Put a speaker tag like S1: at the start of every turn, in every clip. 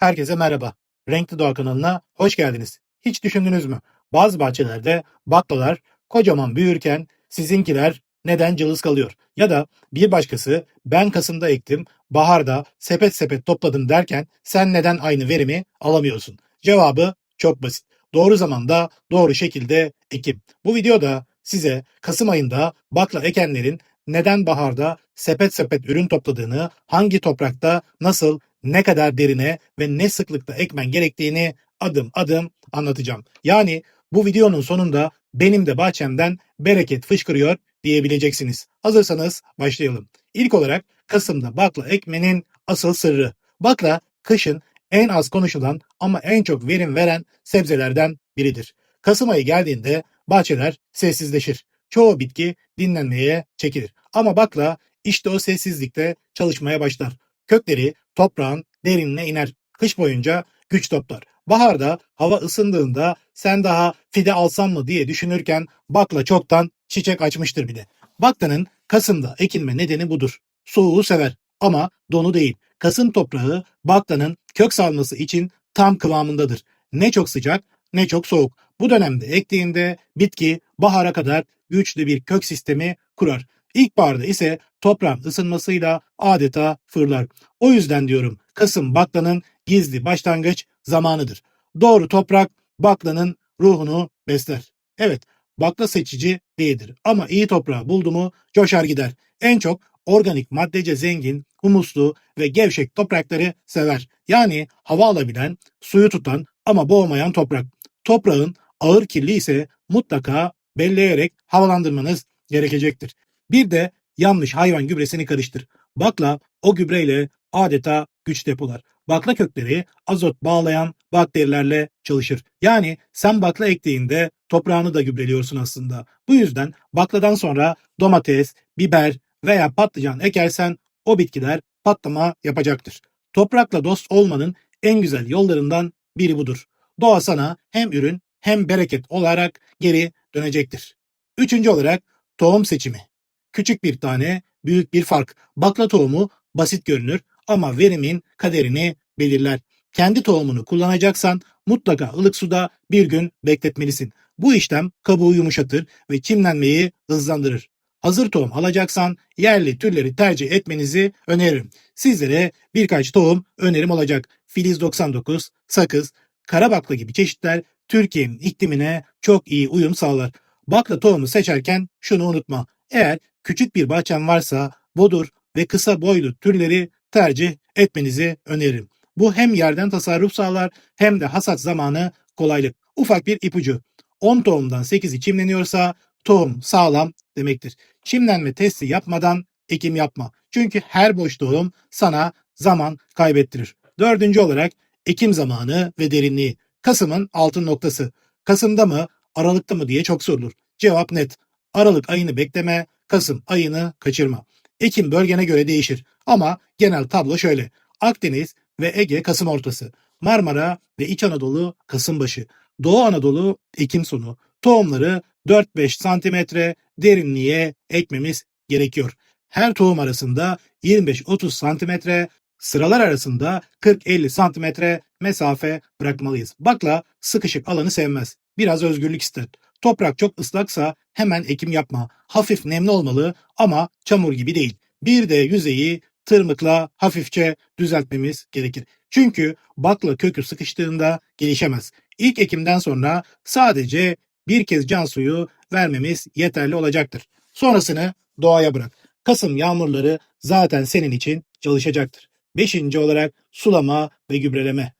S1: Herkese merhaba. Renkli Doğa kanalına hoş geldiniz. Hiç düşündünüz mü? Bazı bahçelerde baklalar kocaman büyürken sizinkiler neden cılız kalıyor? Ya da bir başkası ben Kasım'da ektim, baharda sepet sepet topladım derken sen neden aynı verimi alamıyorsun? Cevabı çok basit. Doğru zamanda doğru şekilde ekim. Bu videoda size Kasım ayında bakla ekenlerin neden baharda sepet sepet ürün topladığını, hangi toprakta nasıl ne kadar derine ve ne sıklıkta ekmen gerektiğini adım adım anlatacağım. Yani bu videonun sonunda benim de bahçemden bereket fışkırıyor diyebileceksiniz. Hazırsanız başlayalım. İlk olarak Kasım'da bakla ekmenin asıl sırrı. Bakla kışın en az konuşulan ama en çok verim veren sebzelerden biridir. Kasım ayı geldiğinde bahçeler sessizleşir. Çoğu bitki dinlenmeye çekilir. Ama bakla işte o sessizlikte çalışmaya başlar. Kökleri toprağın derinine iner. Kış boyunca güç toplar. Baharda hava ısındığında sen daha fide alsan mı diye düşünürken bakla çoktan çiçek açmıştır bile. Baklanın Kasım'da ekilme nedeni budur. Soğuğu sever ama donu değil. Kasım toprağı baklanın kök salması için tam kıvamındadır. Ne çok sıcak ne çok soğuk. Bu dönemde ektiğinde bitki bahara kadar güçlü bir kök sistemi kurar. İlkbaharda ise toprağın ısınmasıyla adeta fırlar. O yüzden diyorum Kasım baklanın gizli başlangıç zamanıdır. Doğru toprak baklanın ruhunu besler. Evet bakla seçici değildir ama iyi toprağı buldu mu coşar gider. En çok organik maddece zengin, humuslu ve gevşek toprakları sever. Yani hava alabilen, suyu tutan ama boğmayan toprak. Toprağın ağır kirli ise mutlaka belleyerek havalandırmanız gerekecektir. Bir de yanlış hayvan gübresini karıştır. Bakla o gübreyle adeta güç depolar. Bakla kökleri azot bağlayan bakterilerle çalışır. Yani sen bakla ektiğinde toprağını da gübreliyorsun aslında. Bu yüzden bakladan sonra domates, biber veya patlıcan ekersen o bitkiler patlama yapacaktır. Toprakla dost olmanın en güzel yollarından biri budur. Doğa sana hem ürün hem bereket olarak geri dönecektir. Üçüncü olarak tohum seçimi. Küçük bir tane, büyük bir fark. Bakla tohumu basit görünür ama verimin kaderini belirler. Kendi tohumunu kullanacaksan mutlaka ılık suda bir gün bekletmelisin. Bu işlem kabuğu yumuşatır ve çimlenmeyi hızlandırır. Hazır tohum alacaksan yerli türleri tercih etmenizi öneririm. Sizlere birkaç tohum önerim olacak. Filiz 99, sakız, kara bakla gibi çeşitler Türkiye'nin iklimine çok iyi uyum sağlar. Bakla tohumu seçerken şunu unutma. Eğer küçük bir bahçen varsa bodur ve kısa boylu türleri tercih etmenizi öneririm. Bu hem yerden tasarruf sağlar hem de hasat zamanı kolaylık. Ufak bir ipucu. 10 tohumdan 8'i çimleniyorsa tohum sağlam demektir. Çimlenme testi yapmadan ekim yapma. Çünkü her boş tohum sana zaman kaybettirir. Dördüncü olarak ekim zamanı ve derinliği. Kasım'ın altın noktası. Kasım'da mı, Aralık'ta mı diye çok sorulur. Cevap net. Aralık ayını bekleme, Kasım ayını kaçırma. Ekim bölgene göre değişir ama genel tablo şöyle. Akdeniz ve Ege Kasım ortası. Marmara ve İç Anadolu Kasım başı. Doğu Anadolu Ekim sonu. Tohumları 4-5 santimetre derinliğe ekmemiz gerekiyor. Her tohum arasında 25-30 santimetre, sıralar arasında 40-50 santimetre mesafe bırakmalıyız. Bakla sıkışık alanı sevmez. Biraz özgürlük ister. Toprak çok ıslaksa hemen ekim yapma. Hafif nemli olmalı ama çamur gibi değil. Bir de yüzeyi tırmıkla hafifçe düzeltmemiz gerekir. Çünkü bakla kökü sıkıştığında gelişemez. İlk ekimden sonra sadece bir kez can suyu vermemiz yeterli olacaktır. Sonrasını doğaya bırak. Kasım yağmurları zaten senin için çalışacaktır. Beşinci olarak sulama ve gübreleme.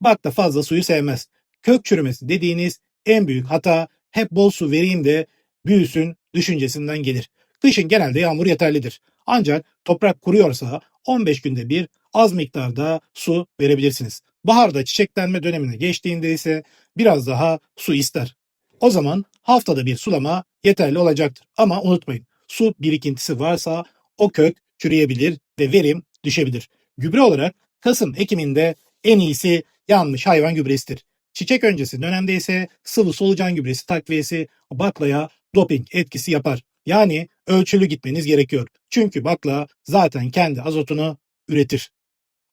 S1: Bakla fazla suyu sevmez. Kök çürümesi dediğiniz en büyük hata hep bol su vereyim de büyüsün düşüncesinden gelir. Kışın genelde yağmur yeterlidir. Ancak toprak kuruyorsa 15 günde bir az miktarda su verebilirsiniz. Baharda çiçeklenme dönemine geçtiğinde ise biraz daha su ister. O zaman haftada bir sulama yeterli olacaktır. Ama unutmayın su birikintisi varsa o kök çürüyebilir ve verim düşebilir. Gübre olarak Kasım Ekim'inde en iyisi yanmış hayvan gübresidir. Çiçek öncesi dönemde ise sıvı solucan gübresi takviyesi baklaya doping etkisi yapar. Yani ölçülü gitmeniz gerekiyor. Çünkü bakla zaten kendi azotunu üretir.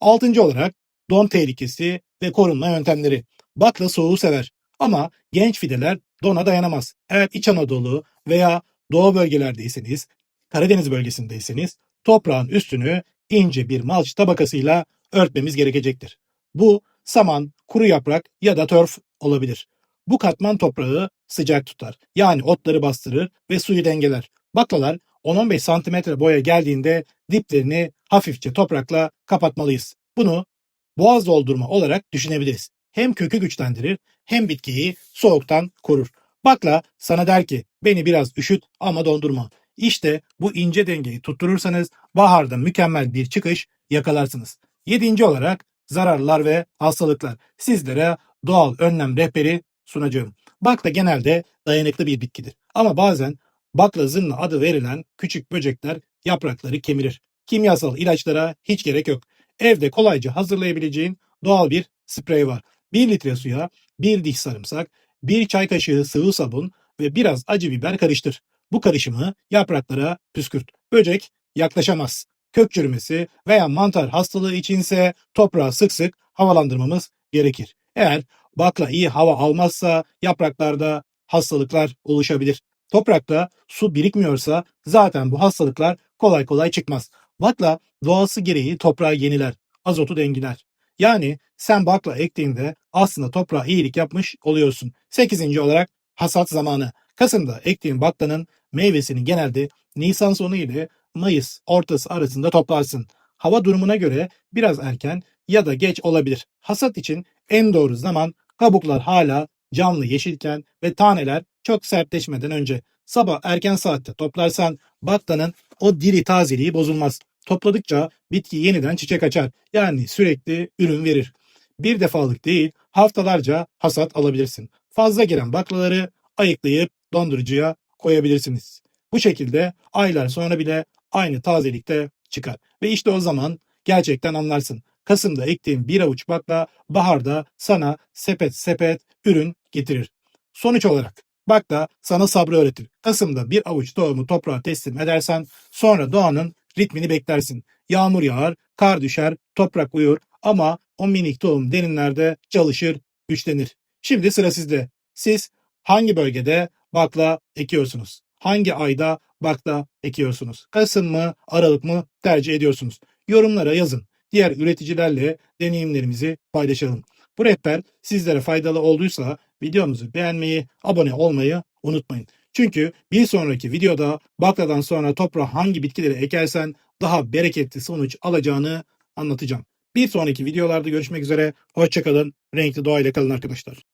S1: Altıncı olarak don tehlikesi ve korunma yöntemleri. Bakla soğuğu sever ama genç fideler dona dayanamaz. Eğer İç Anadolu veya Doğu bölgelerdeyseniz, Karadeniz bölgesindeyseniz toprağın üstünü ince bir malç tabakasıyla örtmemiz gerekecektir. Bu saman, kuru yaprak ya da törf olabilir. Bu katman toprağı sıcak tutar. Yani otları bastırır ve suyu dengeler. Baklalar 10-15 santimetre boya geldiğinde diplerini hafifçe toprakla kapatmalıyız. Bunu boğaz doldurma olarak düşünebiliriz. Hem kökü güçlendirir hem bitkiyi soğuktan korur. Bakla sana der ki beni biraz üşüt ama dondurma. İşte bu ince dengeyi tutturursanız baharda mükemmel bir çıkış yakalarsınız. Yedinci olarak zararlar ve hastalıklar. Sizlere doğal önlem rehberi sunacağım. Bakla genelde dayanıklı bir bitkidir. Ama bazen bakla zırna adı verilen küçük böcekler yaprakları kemirir. Kimyasal ilaçlara hiç gerek yok. Evde kolayca hazırlayabileceğin doğal bir sprey var. 1 litre suya 1 diş sarımsak, 1 çay kaşığı sıvı sabun ve biraz acı biber karıştır. Bu karışımı yapraklara püskürt. Böcek yaklaşamaz. Kök çürümesi veya mantar hastalığı içinse toprağı sık sık havalandırmamız gerekir. Eğer bakla iyi hava almazsa yapraklarda hastalıklar oluşabilir. Toprakta su birikmiyorsa zaten bu hastalıklar kolay kolay çıkmaz. Bakla doğası gereği toprağı yeniler, azotu dengiler. Yani sen bakla ektiğinde aslında toprağa iyilik yapmış oluyorsun. Sekizinci olarak hasat zamanı. Kasım'da ektiğin baklanın meyvesini genelde Nisan sonu ile Mayıs ortası arasında toplarsın. Hava durumuna göre biraz erken ya da geç olabilir. Hasat için en doğru zaman kabuklar hala canlı yeşilken ve taneler çok sertleşmeden önce. Sabah erken saatte toplarsan baklanın o diri tazeliği bozulmaz. Topladıkça bitki yeniden çiçek açar. Yani sürekli ürün verir. Bir defalık değil haftalarca hasat alabilirsin. Fazla gelen baklaları ayıklayıp dondurucuya koyabilirsiniz. Bu şekilde aylar sonra bile aynı tazelikte çıkar. Ve işte o zaman gerçekten anlarsın. Kasım'da ektiğin bir avuç bakla baharda sana sepet sepet ürün getirir. Sonuç olarak bakla sana sabrı öğretir. Kasım'da bir avuç tohumu toprağa teslim edersen sonra doğanın ritmini beklersin. Yağmur yağar, kar düşer, toprak uyur ama o minik tohum derinlerde çalışır, güçlenir. Şimdi sıra sizde. Siz hangi bölgede bakla ekiyorsunuz? Hangi ayda bakla ekiyorsunuz? Kasım mı, Aralık mı tercih ediyorsunuz? Yorumlara yazın. Diğer üreticilerle deneyimlerimizi paylaşalım. Bu rehber sizlere faydalı olduysa videomuzu beğenmeyi, abone olmayı unutmayın. Çünkü bir sonraki videoda bakladan sonra toprağa hangi bitkileri ekersen daha bereketli sonuç alacağını anlatacağım. Bir sonraki videolarda görüşmek üzere. Hoşçakalın. Renkli doğayla kalın arkadaşlar.